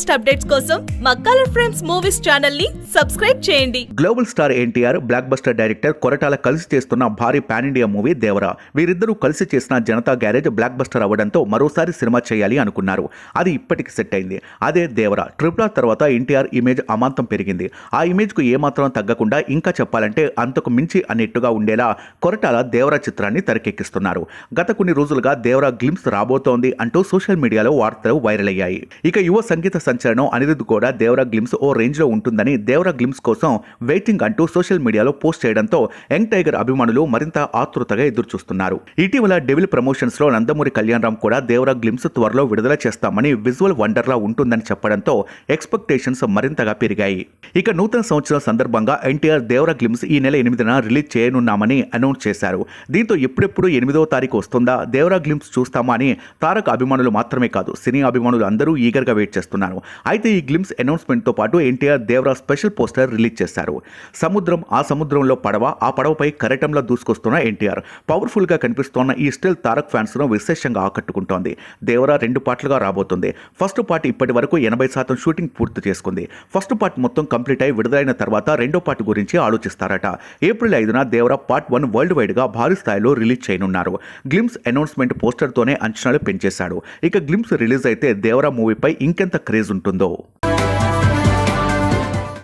Latest updates కోసం మా colour frames movies ఛానల్ని సబ్స్క్రైబ్ చేయండి. Global star NTR blockbuster director Koratala కలిసి చేస్తున్న భారీ పాన్ ఇండియా మూవీ దేవరా. వీరిద్దరూ కలిసి చేసిన జనతా గ్యారేజ్ బ్లాక్ బస్టర్ అవ్వడంతో మరోసారి సినిమా చేయాలి అనుకున్నారు. అది ఇప్పటికి సెట్ అయింది. అదే దేవరా. ట్రిపుల్ ఆర్ తర్వాత ఎన్టీఆర్ ఇమేజ్ అమాంతం పెరిగింది. ఆ ఇమేజ్కు ఏమాత్రం తగ్గకుండా ఇంకా చెప్పాలంటే అంతకు మించి అన్నట్టుగా ఉండేలా కొరటాల దేవరా చిత్రాన్ని తెరకెక్కిస్తున్నారు. గత కొన్ని రోజులుగా దేవరా గ్లిమ్స్ రాబోతోంది అంటూ సోషల్ మీడియాలో వార్తలు వైరల్ అయ్యాయి. ఇక యువ సంగీత సంచలనం అనిరుద్ కూడా దేవరా గ్లిమ్స్ ఓ రేంజ్లో ఉంటుందని దేవరా గ్లిమ్స్ కోసం వెయిటింగ్ అంటూ సోషల్ మీడియాలో పోస్ట్ చేయడంతో యంగ్ టైగర్ అభిమానులు మరింత ఆతృతగా ఎదురుచూస్తున్నారు. ఇటీవల డెవిల్ ప్రమోషన్స్లో నందమూరి కళ్యాణ్ రామ్ కూడా దేవరా గ్లిమ్స్ త్వరలో విడుదల చేస్తామని విజువల్ వండర్లా ఉంటుందని చెప్పడంతో ఎక్స్పెక్టేషన్స్ మరింతగా పెరిగాయి. ఇక నూతన సంవత్సరం సందర్భంగా ఎన్టీఆర్ దేవరా గ్లిమ్స్ ఈ నెల ఎనిమిదిన రిలీజ్ చేయనున్నామని అనౌన్స్ చేశారు. దీంతో ఎప్పుడెప్పుడు ఎనిమిదవ తారీఖు వస్తుందా? దేవరా గ్లిమ్స్ చూస్తామా అని తారక అభిమానులు మాత్రమే కాదు సినీ అభిమానులు అందరూ ఈగర్గా వెయిట్ చేస్తున్నారు. అయితే ఈ గ్లిమ్స్ అనౌన్స్మెంట్తో పాటు NTR Devara special poster release చేశారు. సముద్రం ఆ సముద్రంలో పడవ ఆ పడవపై కరటంలో దూసుకొస్తున్న ఎన్టీఆర్. పవర్ఫుల్గా కనిపిస్తున్న ఈ స్టిల్ తారక్ ఫ్యాన్స్ను విశేషంగా ఆకట్టుకుంటోంది. దేవరా రెండు పార్ట్లుగా రాబోతుంది. ఫస్ట్ పార్ట్ ఇప్పటి వరకు ఎనభై శాతం షూటింగ్ పూర్తి చేసుకుంది. ఫస్ట్ పార్ట్ మొత్తం కంప్లీట్ అయి విడుదలైన తర్వాత రెండో పార్ట్ గురించి ఆలోచిస్తారట. ఏప్రిల్ ఐదున దేవరా పార్ట్ వన్ వరల్డ్ వైడ్గా భారీ స్థాయిలో రిలీజ్ చేయనున్నారు. గ్లిమ్స్ అనౌన్స్మెంట్ పోస్టర్తోనే అంచనాలు పెంచేశాడు. ఇక గ్లిమ్స్ రిలీజ్ అయితే దేవరా మూవీపై ఇంకెంత క్రేజ్ ఉంటుందో